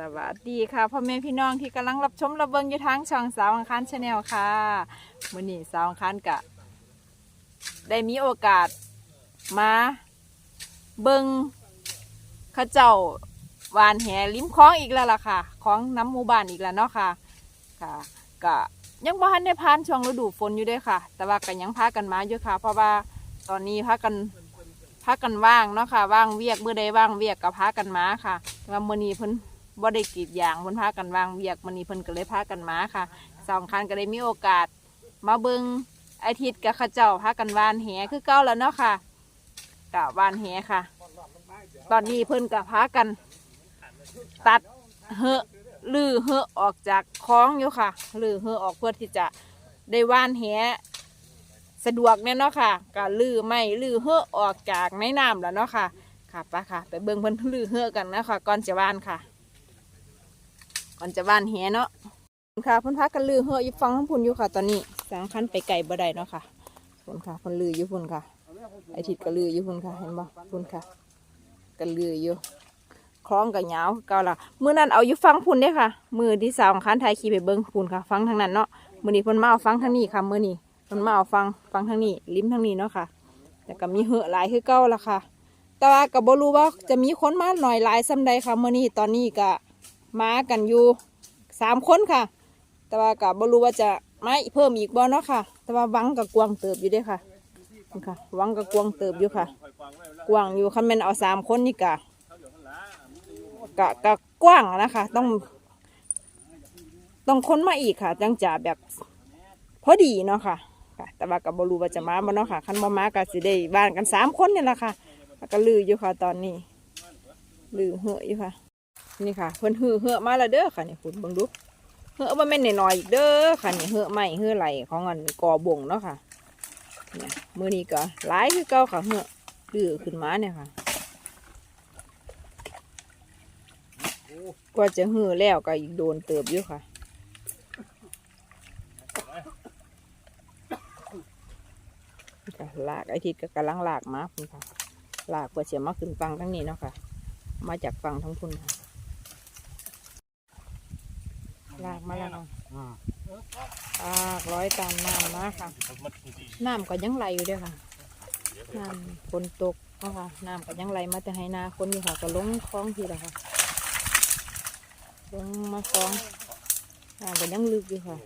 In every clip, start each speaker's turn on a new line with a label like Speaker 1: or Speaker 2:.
Speaker 1: สวัสดีค่ะพ่อแม่พี่น้องที่กำลังรับชมรับเบิงอยู่ทางช่องสาวอังคารชาแนลค่ะมื่อนี้สาวอังคารกะได้มีโอกาสมาเบิงเข้าเจ้าวานแหริมคลองอีกแล้วล่ะค่ะของน้ำหมู่บ้านอีกแล้วเนาะค่ะค่ะกะยังบ่ทันได้ผ่านช่วงฤดูฝนอยู่ด้วยค่ะ แต่ว่าก็ยังพากันมาอยู่ค่ะ เพราะว่าตอนนี้พากันพากันว่างเนาะค่ะว่างเวียกเมื่อใดว่างเวียกก็พากันมาค่ะแต่ว่ามื้อนี้เพิ่น บ่ได้กรีดยางเพิ่นพากันวางเวียกมื้อนี้เพิ่นก็เลยพากันมาค่ะสองคันก็ได้มีโอกาส มาเบิ่งอาทิตย์กับข้าเจ้าพากันวานแหคือเก่าแล้วเนาะค่ะกะวานแหค่ะ ตอนนี้เพิ่นก็พากัน ตัดเหอะลือเหอะออกจากคล้องอยู่ค่ะลือเหอะออกเพื่อที่จะได้ว่านแหสะดวกเนี่ยเนาะค่ะก็ลือไม่ลือเฮอะออกจากในน้ำแล้วเนาะค่ะค่ะไปค่ะ ไปเบิ่งเพิ่นลือเฮอะกันนะคะก่อนจะว่านค่ะ ก่อนจะว่านแหเนาะค่ะพิ่นพักกันลือเฮอะอยู่ฟังทั้งพุ่นอยู่ค่ะ ตอนนี้สางคันไปไก่บ่ได้เนาะค่ะพุ่นค่ะพิ่นลืออยู่พุ่นค่ะ ไอทิดก็ลืออยู่พุ่นค่ะ เห็นบ่พุ่นค่ะกันลืออยู่คล้องกับยาเก่าละมื้อนั้นเอาอยู่ฟังพุ่นเด้ค่ะ มือที่สาวของคันไทยขี่ไปเบิ่งพุ่นค่ะ ฟังทางนั้นเนาะมือนี้พิ่นมาเอาฟังทางนี้ค่ะมือนี้มันมาเอาฟังฟังทางนี้ริมทางนี้เนาะค่ะ แต่ก็มีเหอะหลายคือเก้าละค่ะ แต่ว่าก็บ่รู้ว่าจะมีคนมาหน่อยหลายซ้ำใดค่ะมือนี้ตอนนี้ก็ มากันอยู่สามคนค่ะ แต่ว่าก็บ่รู้ว่าจะไมาเพิ่มอีกบ่เนาะค่ะ แต่ว่าวังกับกวางเติบอยู่ด้อค่ะนี่ค่ะวังกับกวางเติบอยู่ค่ะ กวางอยู่คันแม่นเอาสามคนนี่กะกะกะกว้างนะคะ ต้อง ต้องค้นมาอีกค่ะ จังจะแบบพอดีเนาะค่ะค่ะแต่ว่ากับบรูว่าจะมาบ่เนาะค่ะคันบ่มาก็สิได้บ้านกันสามคนนี่แหละค่ะก็ลืออยู่ค่ะตอนนี้ลือเหอะอยู่ค่ะ นี่ค่ะเพิ่นหือเหือมาแล้วเด้อค่ะนี่คุณบิ่งดูเหือะบ่แม่นน้อยๆอีกเด้อค่ะนี่เหือะใหม่เหือไหลของอันกอบงเนาะค่ะเนี่ยมือนี้ก็หลายคือเก่าค่ะเหอะลือขึ้นมาเนี่ยค่ะกว่าจะหือแล้วก็อีกโดนเติบอยู่ค่ะลากไอทิศก็กำลังลากมาคุณค่ะลากเพื่อเสียมาขึ้นฟังทั้งนี้เนาะค่ะ มาจากฟังทั้งพุ่นค่ะ ลากมาแล้วค่ะลากร้อยตามน้ำมาค่ะ น้ำก็ยังไหลอยู่เด้วยค่ะ น้ำฝนตกเนาะค่ะ น้ำก็ยังไหลมาแต่ให้นาคนอยู่ค่ะ ก็ลงคลองทีละค่ะ ลงมาคลองน้ำก็ยังลึกอยู่ค่ะ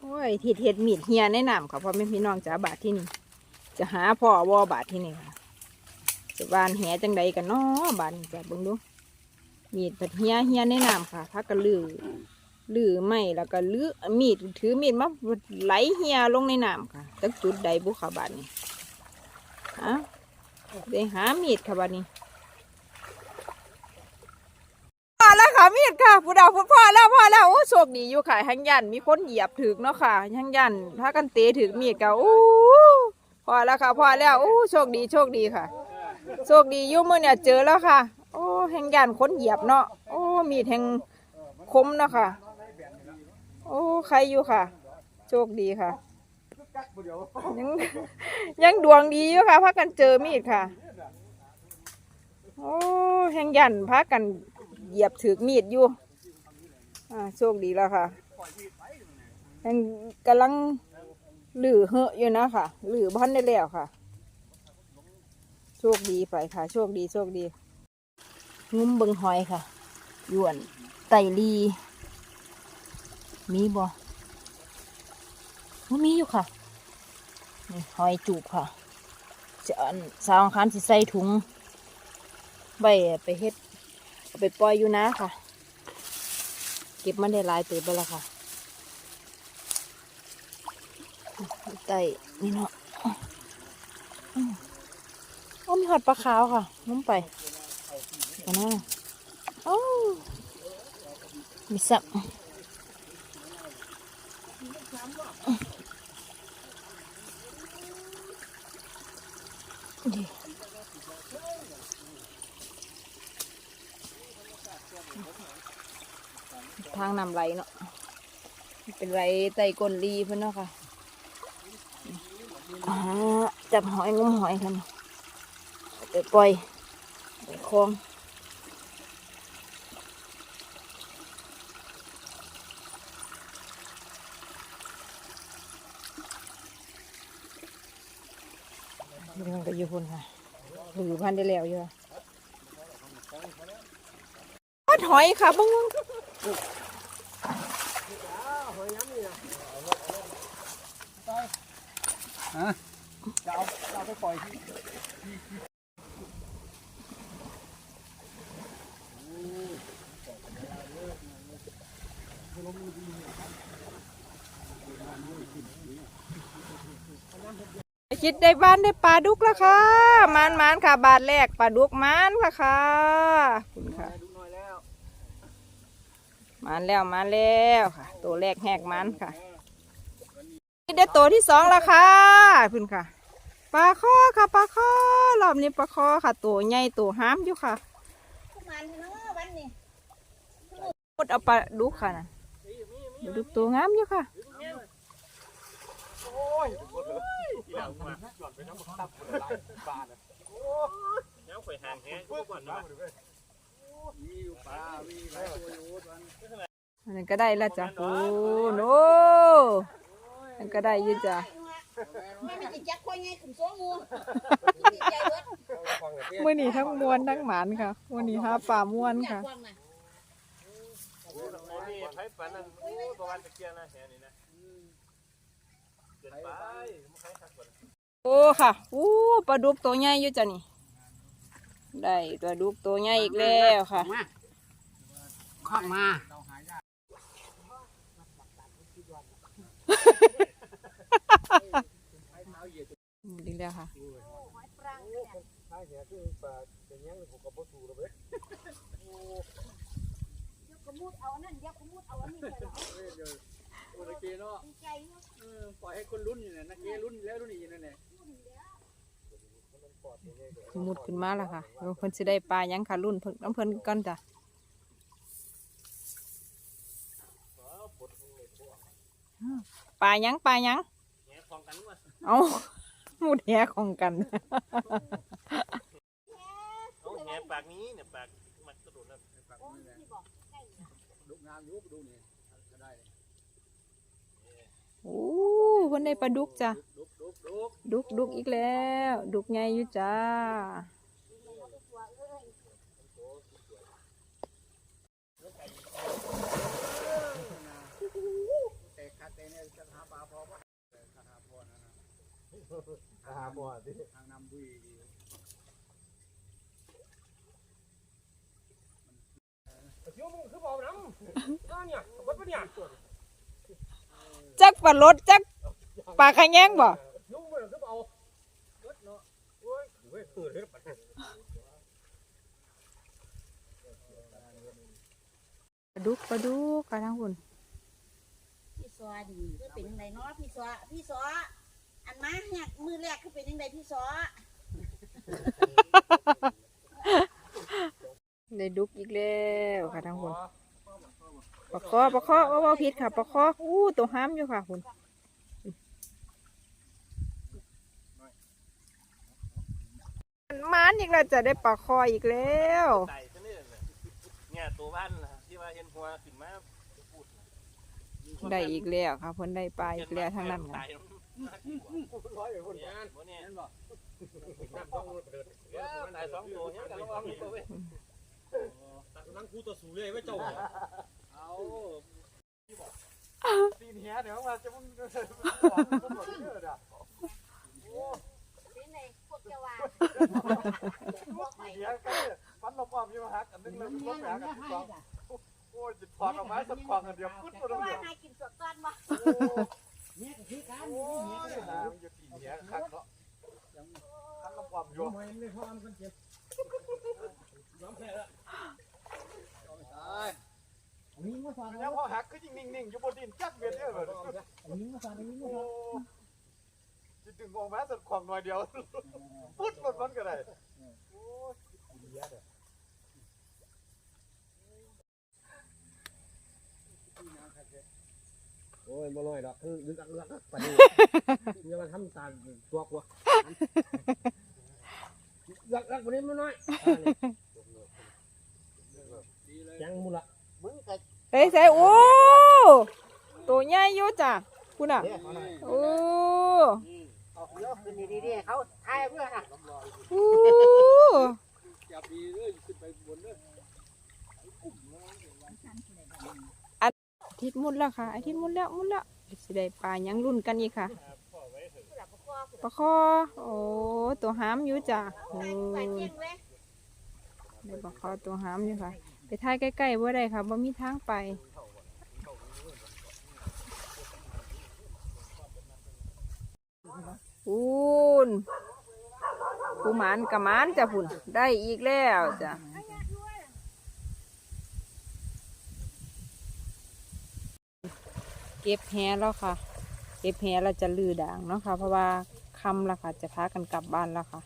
Speaker 1: โอ้ยทิดเห็ดมีดเฮียแนะนำค่ะพ่อแม่พี่น้องจ๋าบาทที่นี่ จะหาพ่อวอบาทที่นี่ค่ะ จะบานแหจังใดกันเนาะบานนี้จ้ะบิ่งดูมีดผัดเฮียเฮียแนะนำค่ะพักกันลือลือไม่แล้วก็ลือมีดถือมีดมาไหลเฮียลงในน้ำค่ะตั้งจุดใดบุค่ะบานนี้ฮะได้หามีดค่ะบานนี้พอแล้วค่ะมีดค่ะผู้ดาวผู้พ่อแล้วพ่อแล้วโอ้โชคดีอยู่ค่ะหังยันมีคนเหยียบถึกเนาะค่ะหังยันถ้ากันเตะถึกมีดก็โอ้พอแล้วค่ะพอแล้วโอ้โชคดีโชคดีค่ะ โชคดีอยู่มือเนี่ยเจอแล้วค่ะ โอ้แหงยันคนเหยียบเนาะโอ้มีดแห่งคมเนาะค่ะ โอ้ใครอยู่ค่ะ โชคดีค่ะ ยังยังดวงดีอยู่ค่ะพากันเจอมีดค่ะ โอ้แหงยันพากันเหยียบถือมีดอยู่อ่าโชคดีแล้วค่ะยังกำลังหลือเหอะอยู่นะค่ะหลือพันได้แล้วค่ะ คดีไปค่ะ โชคดีโชคดีงุ้มเบิงหอยค่ะยวนไตลี มีบ่บ่มีอยู่ค่ะหอยจูบค่ะจะอันสาวคันสิใส่ถุงใบไปเฮ็ดไปปล่อยอยู่นะค่ะ เก็บมันได้หลายเติบไปแล้วค่ะ ไตนี่เนาะอืมโอ้มี หอดปลาขาวค่ะน้ำไปกันนะโอ้มีสับดีทางนำไหลเนาะเป็นไรไตก้นรีเพื่อนเนาะค่ะอ่าจับหอยงมหอยกัน ไปปล่อยไปคลองนี่มันก็อยู่พุ่นค่ะหรือพันได้แล้วอยู่ทอดหอยค่ะเบุ้ง
Speaker 2: จะเอาจะเอาไปปล่อยที่
Speaker 1: คิดได้บ้านได้ปลาดุกแล้วค่ะมานมานค่ะ บาทแรกปลาดุกมานค่ะค่ะขอบคุณค่ะ
Speaker 2: ดูหน่อยแล้ว
Speaker 1: มานแล้วมาแล้วค่ะ ตัวแรกแหกมันค่ะนี่ได้ตัวที่สองแล้วค่ะคุณค่ะปลาข้อค่ะปลาข้อรอบนี้ปลาข้อค่ะ ตัวใหญ่ตัวห้ามอยู่ค่ะ
Speaker 3: มันเนาะวันนี้
Speaker 1: หมดเอาปลาดุกค่ะนะปลา ดุกตัวงามอยู่ค่ะ
Speaker 2: โอ้ยที่หลังมาหย่อนไปน้ำตับหลายบาทอะโอ้ย
Speaker 4: แล้วข่อยห่างแฮง
Speaker 2: เพิ่
Speaker 4: ทุ
Speaker 2: ม
Speaker 4: กวัน
Speaker 2: นะ
Speaker 4: นะ
Speaker 2: มีอยู่ปลามีหลายตัวอยู่วัน
Speaker 1: อันนี้ก็ได้แล้วจ้ะโอ้โนอันก็ได้อยืดจ้ะ
Speaker 3: ไม่มีจิตจักควายไงขึ้นสวงงูจิตใจเบิด
Speaker 1: มื่อนี้ทั้งมวนทั้งหมานค่ะมื่อนี้หาป่ามวน
Speaker 3: อยาก
Speaker 1: ค่ะ
Speaker 3: ฟังน่ะ
Speaker 4: โอ้นี่ไผปานนั้นโอ้ประมาณตะเกียงนะแฮนี่นะเกินไปมันใครทักกว่า
Speaker 1: โอ้ค่ะอู้ปลาดุกตัวใหญ่อยู่จ้ะนี่ ได้ปลาดุกตัวใหญ่อีกแล้วค่ะ
Speaker 2: ข้างมา
Speaker 1: ดีแล้วค่ะ
Speaker 2: ก็บ่ถูกแล้วเว้ย
Speaker 3: ยกกระมุดเอาอันนั่นยกกระมุดเอาอันนี้เลยเหรอ
Speaker 2: เดี๋ยวโอ้ตะเกียเนาะ
Speaker 3: ดีใจเนาะ
Speaker 2: เออปล่อยให้คนรุ่นอยู่เนี่ยนักเกรุ่นแล้วรุ่นอีกนั่นแหละ
Speaker 1: สมุดขึ้นมาแล้วค่ะเดี๋ยวเพิ่นสิได้ปลาหยังค่ะรุ่นเพิ่นน้ำเพิ่นก่อนจ้ะปลาหยังปลาหยัง
Speaker 4: แฮงของกันว่า
Speaker 1: เอาหมุดแหของกัน
Speaker 4: เอาแฮปากนี้เนี่ยปาก มันกระโดดแล้ว
Speaker 3: โอ้ยที่บอกใกล้เนี่ย
Speaker 2: ดูงามอยู่ดูนี่ก็ได้
Speaker 1: โอ้เพิ่นได้ปลาดุกจ้ะ
Speaker 2: ดุกดุกดุก
Speaker 1: ดุกดุกอีกแล้ว ดุกใหญ่อยู่จ้า
Speaker 2: แต่คาเตเนี่ยจะหาปลาพอปะคาหาพอนะนะหาพอสิทางนำดุย
Speaker 4: เดี๋ยวมึงคือบ่น้ำนั่นเนี่ยวัดปะเนี่ย
Speaker 1: จักปลารดจักปลาขะแยงบ่
Speaker 4: ยุ่งมึงคือบ่วัดเนาะโอ้ยเว้ยคือเด้อปัด
Speaker 1: ปลาดุกปลาดุกกระทั่งหุ่น
Speaker 3: พี่สวดีคือเป็นยังไงเนาะพี่สวพี่สวอันมาหักมือแรกคือเป็นยังไงพี่สว
Speaker 1: ได้ดุกอีกแล้วกระทั่งหุ่นปลาคอปลาคอว่าบ่ผิดค่ะปลาคออู้ตัวห้ามอยู่ค่ะหุ่นมานอีกแล้วจะได้ปลาคออีกแล้ว
Speaker 4: ไต่ซะนี่น่ะเนี่ยตัวบ้านที่ว่าเห็นหัวขึ้นมาพูด
Speaker 1: ได้อีกแล้วค่ะเพิ่นได้ปลาอีกแล้วทั้งนั้น
Speaker 4: ตา
Speaker 1: ค่ะ
Speaker 4: ย
Speaker 2: ร้อยอยู่ค น
Speaker 4: เนี่ยบ่เนี่ย
Speaker 2: เห็นบ่
Speaker 4: น้ำต้องเดินตายสองตัวเนี่ยกันระวังตัวเว้ย
Speaker 2: ตักนั่งคู่ต่อสู้เลยไว้เจ้าเอาตีนเหี้ยเดี๋ยวมาจะมึงจะบอกเยอะด่ะ
Speaker 3: เป็นยังไงพวกเจ้าว่าบอกไป
Speaker 2: เหี้ยกันฟันลมอ้อมอยู่ฮักอันนึงเลยลมแหกันสองโอ้ยจิตถอดออกมาสักควงอันเดียวพุทธ
Speaker 3: เพราะ
Speaker 2: มา
Speaker 3: ว่า
Speaker 2: เดียว
Speaker 3: นายกินสดก่อนบ่
Speaker 2: นี่คือการโอ้ยนะมันอยู่ตีนเหี้ยคักเนาะคักลมอ้อมอยู่ไม่พอมันเจ็บน้ำแพ้ละตาย
Speaker 5: วิ่งมาสอน
Speaker 2: แล้วพอหักก็ยิ่งนิ่งๆอยู่บนดินจักเบียดเนี่ยเลย
Speaker 5: วิ่งมาสอนวิ่งมา
Speaker 2: โอ้
Speaker 5: สอน
Speaker 2: จิตถึงออกมาสักควงหน่อยเดียวพุทธมันมันก็ได้โอ้ยเหี้ยเด้อ
Speaker 5: โอ้ยบ่ลอยดอกคือดึกอักลักปานนี้อย่ามาทำตาตัวกว่ารักรักวันนี้มันน้อยยังมุละ
Speaker 3: มึงก็
Speaker 1: เฮ้ยใส่โอ้ตัวใหญ่อยู่จ้ะ คุณอะโอ้
Speaker 3: ออกเยอะขึ้นดีๆเขาทายเพื่อนน่ะ
Speaker 1: โอ้
Speaker 2: จับดีเลยขึ้นไปบนเลย
Speaker 1: อาทิตย์มุดแล้วค่ะอาทิตย์มุดแล้วมุดแล้วสิได้ปลายังรุ่นกันอีกค่ะปลาคอโอ้ตัวหามอยู่จ้ะโอ้
Speaker 3: ไปเที่ยงเลย
Speaker 1: เดี๋ยวปลาคอตัวหามอยู่ค่ะ ไปถ่ายใกล้ๆว่าได้ค่ะบ่มีทางไป ปูนปูหมานกับหมานจ้ะพุ่นได้อีกแล้วจ้ะเก็บแฮแล้วค่ะ เก็บแฮเราจะลือด่างเนาะค่ะ เพราะว่าคำแล้วค่ะ จะพากันกลับบ้านแล้วค่ะ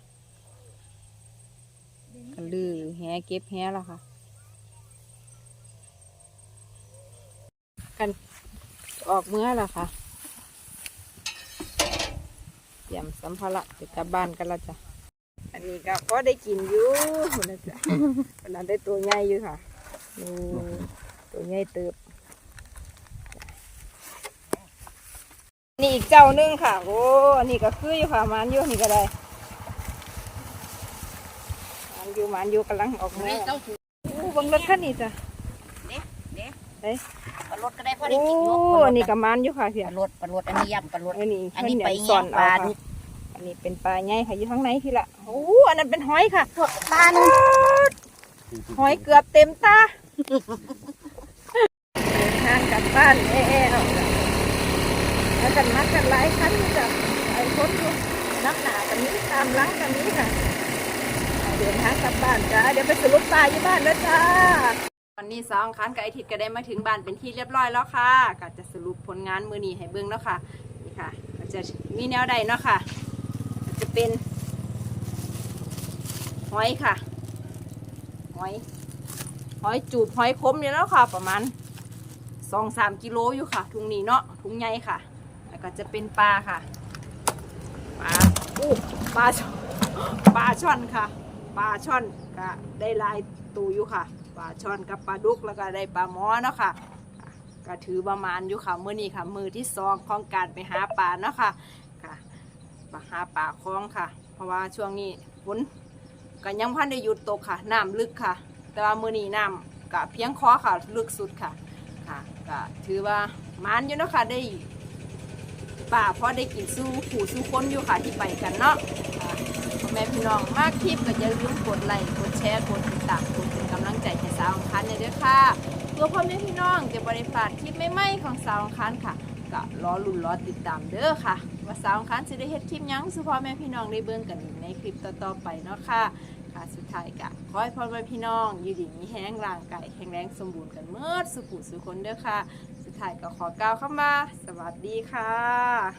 Speaker 1: กันลือแฮเก็บแฮแล้วค่ะ กันออกเมื่อแล้วค่ะ รียมสัมภาระจะกลับบ้านกันแล้วจ้ะ อันนี้ก็พอได้กินอยู่นะจ๊ะวันนั้นได้ตัวใหญ่อยู่ค่ะดูตัวใหญ่เติบ นี่อีกเจ้าหนึงค่ะ โอ้ อันนี้ก็คืออยู่ค่ะมันอยู่นี่ก็ได้มันอยู่มันอยู่กำลังออกมา
Speaker 3: เจ้าถูก
Speaker 1: โอ้เบังรถคันนี้จ้ะ
Speaker 3: ปลารถก็ได้พอได้
Speaker 1: โอ้
Speaker 3: กินอยู่
Speaker 1: อันนี้ก็มันอยู่ค่ะเพี่
Speaker 3: ปลารถปลารถอันนี้ยำปลารถ
Speaker 1: อันนี้
Speaker 3: อันนี้ไป
Speaker 1: สอน
Speaker 3: แง่ปลา
Speaker 1: เอาค่ะอั นนี้เป็นปลาใหญ่ค่ะอยู่ข้างในพี่ละโอ้อันนั้นเป็นหอยค่ะ
Speaker 3: พวกปลาหนึ่ง
Speaker 1: หอยเกือบเต็มตาเดินทางกลับบ้านแอ่ๆเอาจ้ะแล้วกันนัดกันหลายครั้งอยู่จ้ะหลายคนอยู่นับหนากันนี้ตามหลังกันนี้ค่ะเดินทางกลับบ้านจ้าเดี๋ยวไปสรุปปลาอยู่บ้านแล้วจ้าวันนี้สาวอังคันกับไอทิดก็ได้มาถึงบ้านเป็นที่เรียบร้อยแล้วค่ะก็จะสรุปผลงานมือนี้ให้เบิ่งแล้วค่ะนี่ค่ะก็จะมีแนวใดเนาะค่ะก็ จะเป็นหอยค่ะ หอย หอยจูบหอยคมเนี่ยแล้วค่ะ ประมาณสองสามกิโลอยู่ค่ะทุงนี้เนาะทุงใหญ่ค่ะ แล้วก็จะเป็นปลาค่ะ ปลาอู้ปลาช่อนปลาช่อนค่ะ ปลาช่อนก็ได้ลายตัวอยู่ค่ะ ปลาช่อนกับปลาดุกแล้วก็ได้ปลาหมอเนาะค่ะก็ถือประมาณอยู่ค่ะ มื้อนี้ค่ะ มือที่สองของการไปหาปลาเนาะค่ะ มาหาปลาคลองค่ะ เพราะว่าช่วงนี้ฝนก็ยังพันได้หยุดตกค่ะน้ำลึกค่ะ แต่ว่ามือนี้น้ำก็เพียงคอค่ะลึกสุดค่ะค่ะก็ถือว่ามานอยู่เนาะค่ะได้ปลาเพอได้กินสู้ผู้สู้คนอยู่ค่ะที่ไปกันเนาะพ่อแม่พี่น้องมากคลิปก็อย่าลืมกดไลค์กดแชร์กดติดตามกดเป็นกำลังใจให้สาวอังคารในเด้อค่ะเพื่อพ่อแม่พี่น้องจะบริพลาดคลิปใหม่ๆของสาวอังคารค่ะก็รอลุ้นรอติดตามเด้อค่ะ ว่าสาวคันสิได้เฮ็ดคลิปยังสุพ่อแม่พี่น้องได้เบิ่งกันในคลิปต่อๆไปเนาะค่ะค่ะสุดท้ายก็ขอให้พ่อแม่พี่น้องอยู่ดีมีแห้งร่างกายแข็งแรงสมบูรณ์กันเมื่อสุขุสุขคนเด้อค่ะ สุดท้ายก็ขอกล่าวคำว่าสวัสดีค่ะ